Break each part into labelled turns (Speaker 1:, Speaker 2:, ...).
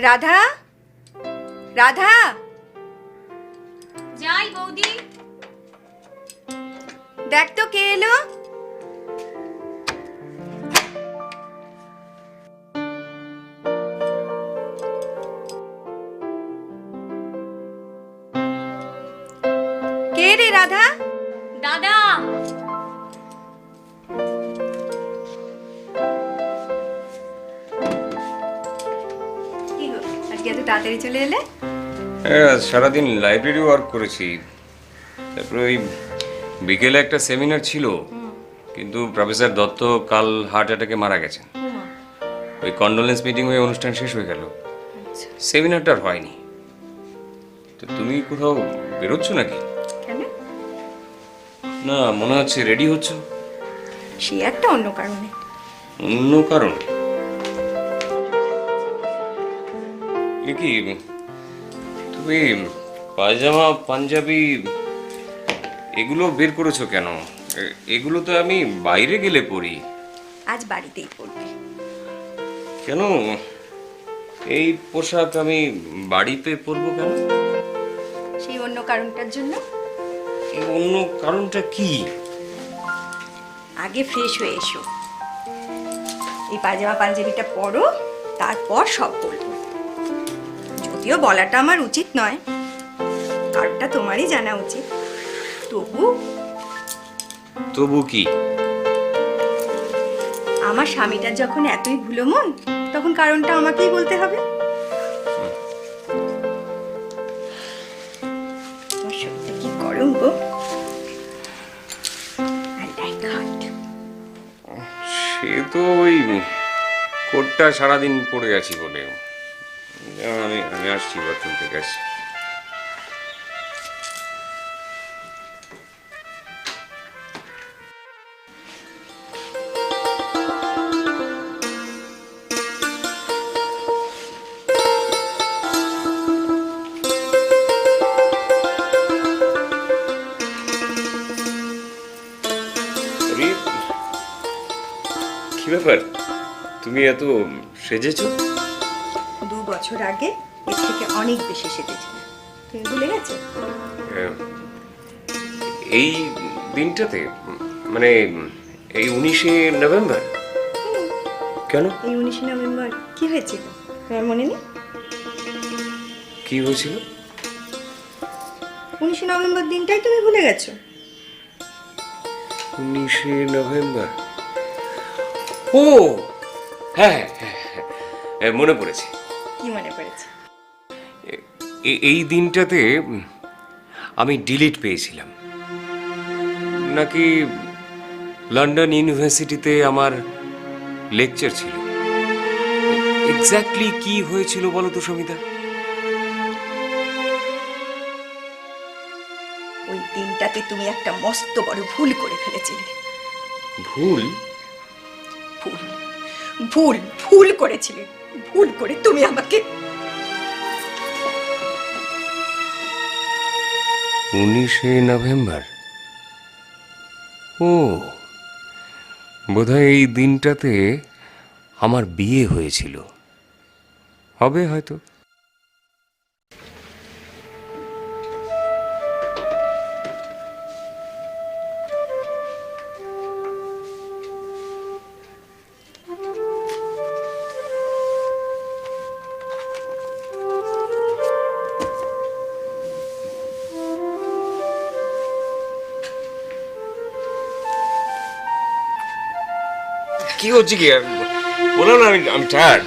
Speaker 1: রাধা রাধা
Speaker 2: যাই বৌদি
Speaker 1: দেখ তো কে এলো তাড়াতাড়ি চলে এলে?
Speaker 3: সারাদিন লাইব্রেরি ওয়ার্ক করেছি। তারপরে ওই বিকেলে একটা সেমিনার ছিল। কিন্তু প্রফেসর দত্ত কাল হার্ট অ্যাটাকে মারা গেছেন। ওই কন্ডোলেন্স মিটিং হয়ে অনুষ্ঠান শেষ হয়ে গেল। সেমিনারটা আর হয়নি। তো তুমি কোথাও বেরোচ্ছ নাকি? না মনে হচ্ছে রেডি হচ্ছ।
Speaker 1: সে একটা অন্য কারণে।
Speaker 3: অন্য কারণ? এ কি তুমি পায়জামা পাঞ্জাবি এগুলো বের করেছ কেন? এগুলো তো আমি বাইরে গেলে পরি।
Speaker 1: আজ বাড়িতেই পড়বে।
Speaker 3: কেন? এই পোশাক আমি বাড়িতে পরবো কেন?
Speaker 1: সেই অন্য কারণটার জন্য।
Speaker 3: এই অন্য কারণটা কি?
Speaker 1: আগে ফ্রেশ হয়ে এসো। এই পাজামা পাঞ্জাবিটা পরো তারপর সব বলব যদিও বলাটা আমার উচিত নয়। কারণটা তোমারই জানা উচিত। তবু
Speaker 3: তবু কি?
Speaker 1: আমার স্বামীটার যখন এতই ভুলো মন তখন কারণটা আমাকেই বলতে হবে। কি গরম গো.
Speaker 3: সে তো ওই কোটটা সারাদিন পড়ে আছি বলে। আমি আমি আসছি বাথরুম থেকে আসছি কি ব্যাপার? তুমি এত সেজেছো?
Speaker 1: বছর আগে এর থেকে অনেক বেশি সেজেছিলাম তুমি ভুলে গেছো?
Speaker 3: এই দিনটাতে মানে এই উনিশে নভেম্বর? কেন?
Speaker 1: এই উনিশে নভেম্বর কি হয়েছিল? তোমার মনে নেই?
Speaker 3: কি হয়েছিল?
Speaker 1: উনিশে নভেম্বর দিনটাই তুমি ভুলে গেছো?
Speaker 3: উনিশে নভেম্বর? ও! হ্যাঁ হ্যাঁ হ্যাঁ, হ্যাঁ, মনে পড়েছে।
Speaker 1: কি মনে পড়েছে?
Speaker 3: এই দিনটাতে আমি ডিলিট পেয়েছিলাম। নাকি লন্ডন ইউনিভার্সিটিতে আমার লেকচার ছিল। এক্স্যাক্টলি কি হয়েছিল বলো তো সমিতা
Speaker 1: ওই দিনটাতে তুমি একটা মস্ত বড় ভুল করে ফেলেছিলে।
Speaker 3: ভুল?
Speaker 1: ভুল। ভুল ভুল করেছিলে। ভুল করে তুমি আমাকে
Speaker 3: উনিশে নভেম্বর। ও, বোধহয় এই দিনটাতে আমার বিয়ে হয়েছিল। হবে হয়তো। কি হচ্ছে কি? বললাম বলো না আমি আমি টায়ার্ড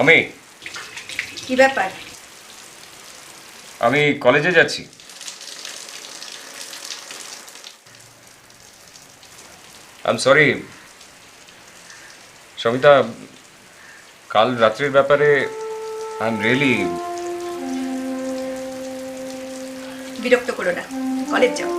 Speaker 3: আমি।
Speaker 1: কি ব্যাপার?
Speaker 3: আমি কলেজে যাচ্ছি। আই এম সরি সবিতা কাল রাত্রির ব্যাপারে আই এম রিয়েলি
Speaker 1: বিরক্ত করো না কলেজ যাও।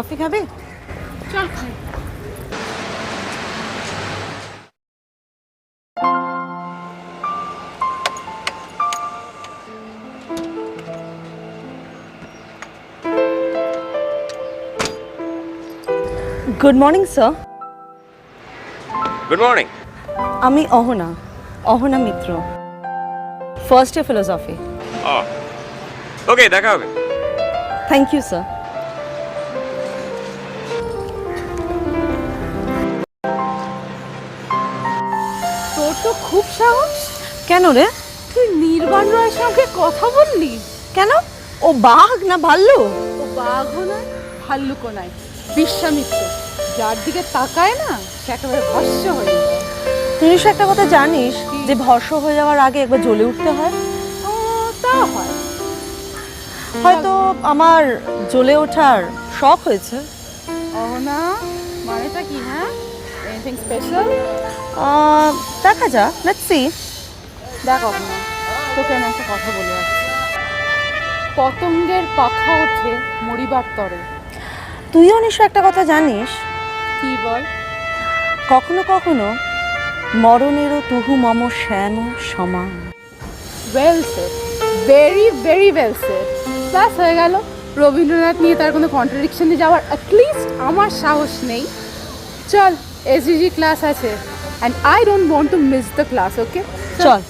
Speaker 2: কফি খাবে
Speaker 4: চল খাই
Speaker 2: good morning sir
Speaker 3: good morning
Speaker 2: আমি Ahana Ahana Mitra. First year philosophy
Speaker 3: okay দেখা হবে।
Speaker 2: থ্যাংক ইউ স্যার
Speaker 4: খুব সাহস?
Speaker 2: কেন রে?
Speaker 4: তুই নির্বাণ রায়ের সঙ্গে কথা বললি?
Speaker 2: কেন? ও বাঘ না ভাল্লু?
Speaker 4: ও বাঘও নয় ভাল্লুকও নয় বিশ্বামিত্র। যার দিকে তাকায় না সে একেবারে ভস্য হয়ে যায়।
Speaker 2: তুই নিশ্চয় একটা কথা জানিস যে ভর্ষ হয়ে যাওয়ার আগে একবার জ্বলে উঠতে হয়?
Speaker 4: ও তা হয়।
Speaker 2: হয়তো আমার জ্বলে ওঠার শখ হয়েছে।
Speaker 4: না মানেটা কি হ্যাঁ? এনিথিং স্পেশাল
Speaker 2: আহ, দেখা যা লেটস সি
Speaker 4: দেখ তোকে আমি একটা কথা বলে আসছি। পতঙ্গের পাখা ওঠে মরিবার তরে।
Speaker 2: তুইও নিশ্চয় একটা কথা জানিস?
Speaker 4: কি বল?
Speaker 2: কখনো কখনো মরণেরও তুহু মম শ্যাম সমান।
Speaker 4: Well set very very well set ব্যাস হয়ে গেল রবীন্দ্রনাথ নিয়ে তার কোনো কন্ট্রাডিকশনে যাওয়ার অ্যাটলিস্ট আমার সাহস নেই। চল এসডিজি ক্লাস আছে and I don't want to miss the class okay
Speaker 2: চল।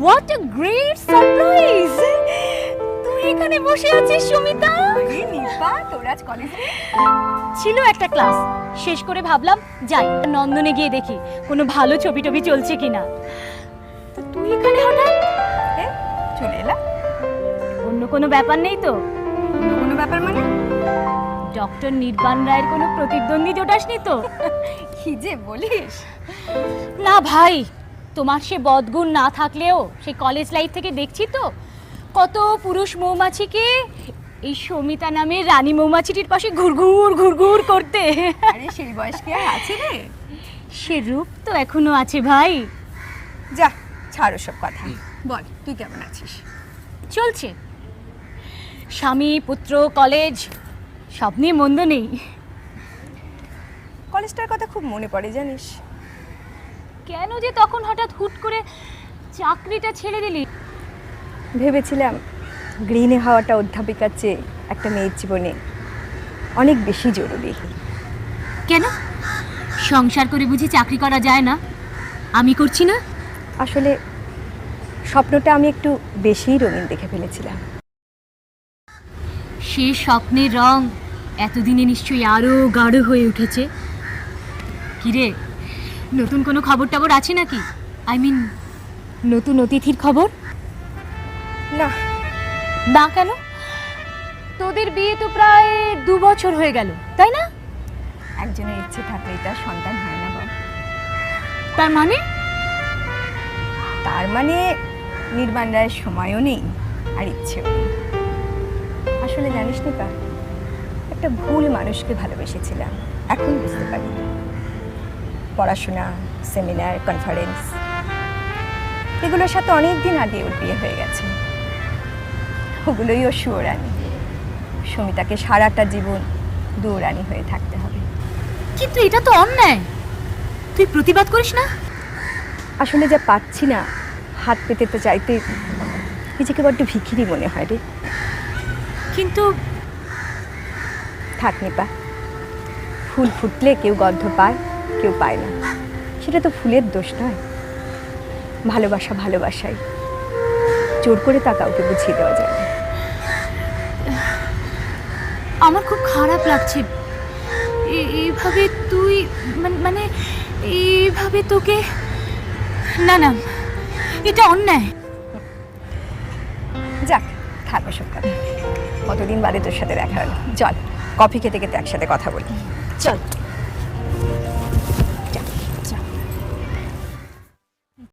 Speaker 5: হোয়াট আ গ্রেট সারপ্রাইজ তুই এখানে বসে আছিস সুমিতা?
Speaker 1: নিপা তোর আজ কলেজে
Speaker 5: ছিল একটা ক্লাস শেষ করে ভাবলাম যাই নন্দনে গিয়ে দেখি কোনো ভালো ছবি টবি চলছে কিনা। এখানে হঠাৎ?
Speaker 1: চলে এলাম।
Speaker 5: অন্য কোনো ব্যাপার নেই তো?
Speaker 1: অন্য কোনো ব্যাপার মানে?
Speaker 5: ডক্টর নির্বাণ রায়ের কোনো প্রতিদ্বন্দ্বী জোটাসনি তো?
Speaker 1: কি যে বলিস।
Speaker 5: না ভাই তোমার সে বদগুণ না থাকলেও সেই কলেজ লাইফ থেকে দেখছি তো? কত পুরুষ মৌমাছিকে এই সমিতা নামে রানী মৌমাছিটির পাশে ঘুরঘুর ঘুরঘুর করতে।
Speaker 1: আরে সেই বয়স কি আছে রে?
Speaker 5: সে রূপ তো এখনও আছে ভাই।
Speaker 1: যা ছাড়ো সব কথা। বল তুই কেমন আছিস?
Speaker 5: চলছে। স্বামী পুত্র কলেজ সব নিয়ে মন্দ নেই।
Speaker 1: কলেজটার কথা খুব মনে পড়ে জানিস।
Speaker 5: কেন যে তখন হঠাৎ হুট করে চাকরিটা ছেড়ে দিলি?
Speaker 1: ভেবেছিলাম গৃহিণী হওয়াটা অধ্যাপিকার চেয়ে একটা মেয়ের জীবনে অনেক বেশি জরুরি।
Speaker 5: কেন? সংসার করে বুঝি চাকরি করা যায় না? আমি করছি না?
Speaker 1: আসলে স্বপ্নটা আমি একটু বেশিই রঙিন দেখে ফেলেছিলাম।
Speaker 5: সেই স্বপ্নের রং এতদিনে নিশ্চয়ই আরও গাঢ় হয়ে উঠেছে। কিরে নতুন কোনো খবর টবর আছে নাকি? আই মিন নতুন অতিথির খবর?
Speaker 1: না।
Speaker 5: না কেন? তোদের বিয়ে তো প্রায় দু বছর হয়ে গেল তাই না?
Speaker 1: একজনের ইচ্ছে থাকলেই তার সন্তান হয় না
Speaker 5: তার মানে?
Speaker 1: তার মানে নির্বাণ রায়ের সময়ও নেই আর ইচ্ছেও নেই। আসলে জানিস নিপা একটা ভুল মানুষকে ভালোবেসেছিলাম, এখন বুঝতে পারি। পড়াশোনা, সেমিনার কনফারেন্স এগুলোর সাথে অনেক দিন আগে ওর বিয়ে হয়ে গেছে। ওগুলোই ও সুয়োরানি সুমিতাকে সারাটা জীবন দৌড়ানি হয়ে থাকতে হবে।
Speaker 5: কিন্তু এটা তো অন্যায়। তুই প্রতিবাদ করিস না?
Speaker 1: আসলে যা পাচ্ছি না, হাত পেতে তো চাইতে নিজেকে বড্ড ভিখিরি মনে হয় রে।
Speaker 5: কিন্তু
Speaker 1: থাক নিপা, ফুল ফুটলে কেউ গন্ধ পায়, কেউ পায় না। সেটা তো ফুলের দোষ নয়। ভালোবাসা ভালোবাসাই। জোর করে তা কাউকে বুঝিয়ে দেওয়া যায়
Speaker 5: আমার খুব খারাপ লাগছে। এইভাবে তুই, মানে- মানে এইভাবে তোকে না না। এটা অন্যায়।
Speaker 1: যাক থাকবে সব কথা। কতদিন বাদে তোর সাথে দেখা হলো? চল কফি খেতে খেতে একসাথে কথা বলি।
Speaker 5: চল।